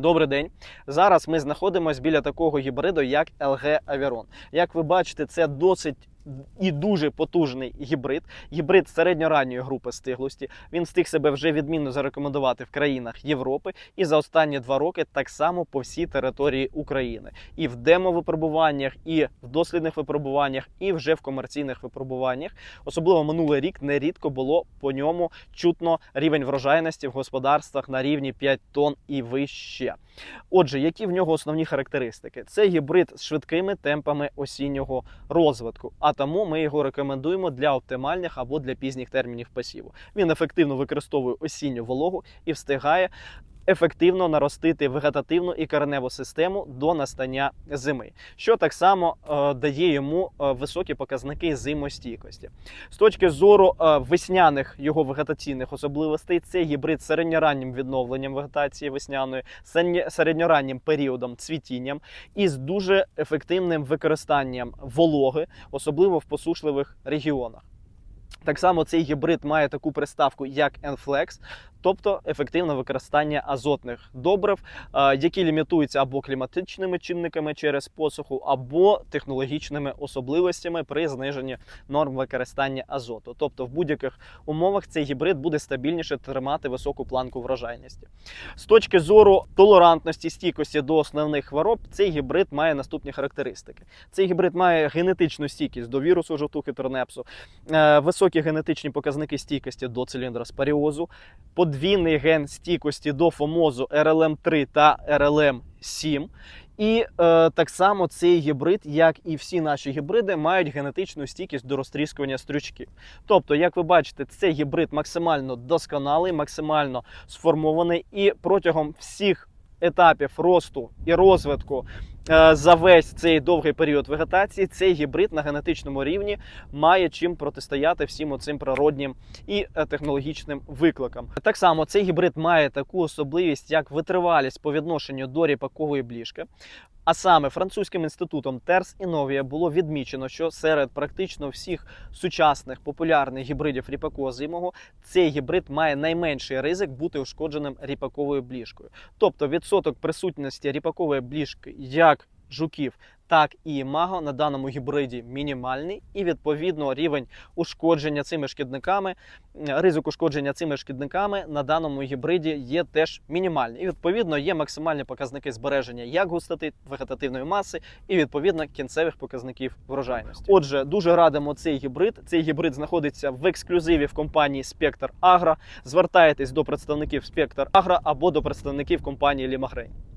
Добрий день. Зараз ми знаходимося біля такого гібриду, як LG Aviron. Як ви бачите, це досить і дуже потужний гібрид. Гібрид середньоранньої групи стиглості. Він встиг себе вже відмінно зарекомендувати в країнах Європи і за останні два роки так само по всій території України. І в демо-випробуваннях, і в дослідних випробуваннях, і вже в комерційних випробуваннях. Особливо минулий рік нерідко було по ньому чутно рівень врожайності в господарствах на рівні 5 тонн і вище. Отже, які в нього основні характеристики? Це гібрид з швидкими темпами осіннього розвитку, а тому ми його рекомендуємо для оптимальних або для пізніх термінів посіву. Він ефективно використовує осінню вологу і встигає ефективно наростити вегетативну і кореневу систему до настання зими, що так само е, дає йому е, високі показники зимостійкості. З точки зору е, весняних його вегетаційних особливостей, це гібрид з середньораннім відновленням вегетації весняної, середньо- середньораннім періодом цвітінням і з дуже ефективним використанням вологи, особливо в посушливих регіонах. Так само цей гібрид має таку приставку, як Enflex, тобто ефективне використання азотних добрив, е, які лімітуються або кліматичними чинниками через посуху, або технологічними особливостями при зниженні норм використання азоту. Тобто, в будь-яких умовах цей гібрид буде стабільніше тримати високу планку врожайності. З точки зору толерантності, стійкості до основних хвороб, цей гібрид має наступні характеристики. Цей гібрид має генетичну стійкість до вірусу жовтухи тернепсу, е, високі генетичні показники стійкості до циліндроспоріозу, подвійний ген стійкості до фомозу RLM3 та RLM7. І е, так само цей гібрид, як і всі наші гібриди, мають генетичну стійкість до розтріскування стрючків. Тобто, як ви бачите, цей гібрид максимально досконалий, максимально сформований, і протягом всіх етапів росту і розвитку за весь цей довгий період вегетації, цей гібрид на генетичному рівні має чим протистояти всім оцим природнім і е, технологічним викликам. Так само цей гібрид має таку особливість, як витривалість по відношенню до ріпакової бліжки. А саме французьким інститутом Терс Інновія було відмічено, що серед практично всіх сучасних популярних гібридів ріпаку озимого цей гібрид має найменший ризик бути ушкодженим ріпаковою бліжкою. Тобто відсоток присутності ріпакової бліжки як жуків, так і маго на даному гібриді мінімальний, і відповідно рівень ушкодження цими шкідниками, е, ризик ушкодження цими шкідниками на даному гібриді є теж мінімальний. І відповідно є максимальні показники збереження як густоти вегетативної маси, і відповідно кінцевих показників врожайності. Отже, дуже радимо цей гібрид. Цей гібрид знаходиться в ексклюзиві в компанії Spectre Agro. Звертайтесь до представників Spectre Agro або до представників компанії Лімагрейн.